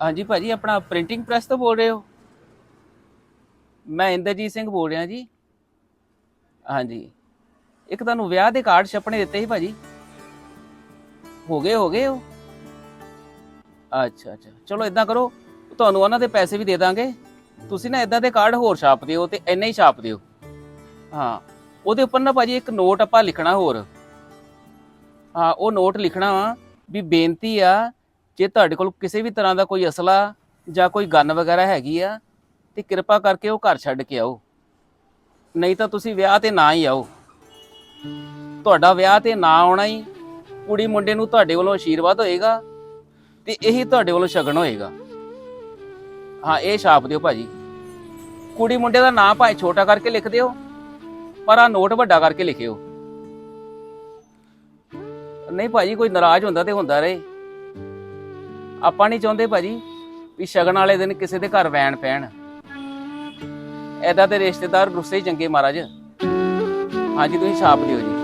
ਹਾਂਜੀ ਭਾਜੀ, ਆਪਣਾ ਪ੍ਰਿੰਟਿੰਗ ਪ੍ਰੈਸ ਤੋਂ ਬੋਲ ਰਹੇ ਹੋ? ਮੈਂ ਇੰਦਰਜੀਤ ਸਿੰਘ ਬੋਲ ਰਿਹਾ ਜੀ। ਹਾਂਜੀ। ਇੱਕ ਤੁਹਾਨੂੰ ਵਿਆਹ ਦੇ ਕਾਰਡ ਛਪਣੇ ਦਿੱਤੇ ਸੀ ਭਾਜੀ। ਹੋ ਗਏ ਹੋ ਗਏ ਉਹ? ਅੱਛਾ ਅੱਛਾ। ਚਲੋ ਇਦਾਂ ਕਰੋ, ਤੁਹਾਨੂੰ ਉਹਨਾਂ ਦੇ ਪੈਸੇ ਵੀ ਦੇ ਦਾਂਗੇ। ਤੁਸੀਂ ਨਾ ਇਦਾਂ ਦੇ ਕਾਰਡ ਹੋਰ ਛਾਪ ਦਿਓ ਤੇ ਇੰਨੇ ਹੀ ਛਾਪ ਦਿਓ। ਹਾਂ, ਉਹਦੇ ਉੱਪਰ ਨਾ ਭਾਜੀ ਇੱਕ ਨੋਟ ਆਪਾਂ ਲਿਖਣਾ ਹੋਰ। ਹਾਂ, ਉਹ ਨੋਟ ਲਿਖਣਾ ਵਾ ਵੀ ਬੇਨਤੀ ਆ ਜੇ ਤੁਹਾਡੇ ਕੋਲ ਕਿਸੇ ਵੀ ਤਰ੍ਹਾਂ ਦਾ ਕੋਈ ਅਸਲਾ ਜਾਂ ਕੋਈ ਗਨ ਵਗੈਰਾ ਹੈਗੀ ਆ, ਤੇ ਕਿਰਪਾ ਕਰਕੇ ਉਹ ਘਰ ਛੱਡ ਕੇ ਆਓ। ਨਹੀਂ ਤਾਂ ਤੁਸੀਂ ਵਿਆਹ ਤੇ ਨਾ ਹੀ ਆਓ। ਤੁਹਾਡਾ ਵਿਆਹ ਤੇ ਨਾ ਆਉਣਾ ਹੀ ਕੁੜੀ ਮੁੰਡੇ ਨੂੰ ਤੁਹਾਡੇ ਵੱਲੋਂ ਆਸ਼ੀਰਵਾਦ ਹੋਏਗਾ ਤੇ ਇਹੀ ਤੁਹਾਡੇ ਵੱਲੋਂ ਸ਼ਗਨ ਹੋਏਗਾ। ਹਾਂ, ਇਹ ਛਾਪ ਦਿਓ ਭਾਜੀ। ਕੁੜੀ ਮੁੰਡੇ ਦਾ ਨਾਂ ਭਾਵੇਂ ਛੋਟਾ ਕਰਕੇ ਲਿਖ ਦਿਓ, ਪਰ ਆ ਨੋਟ ਵੱਡਾ ਕਰਕੇ ਲਿਖਿਓ। ਨਹੀਂ ਭਾਜੀ, ਕੋਈ ਨਾਰਾਜ਼ ਹੁੰਦਾ ਤੇ ਹੁੰਦਾ ਰਹੇ। ਆਪਾਂ ਨਹੀਂ ਚਾਹੁੰਦੇ ਭਾਜੀ ਵੀ ਸ਼ਗਨ ਵਾਲੇ ਦਿਨ ਕਿਸੇ ਦੇ ਘਰ ਵੈਣ ਪੈਣ। ਐਦਾਂ ਦੇ ਰਿਸ਼ਤੇਦਾਰ ਗੁੱਸੇ ਹੀ ਚੰਗੇ ਮਹਾਰਾਜ। ਹਾਂਜੀ, ਤੁਸੀਂ ਛਾਪ ਦਿਓ ਜੀ।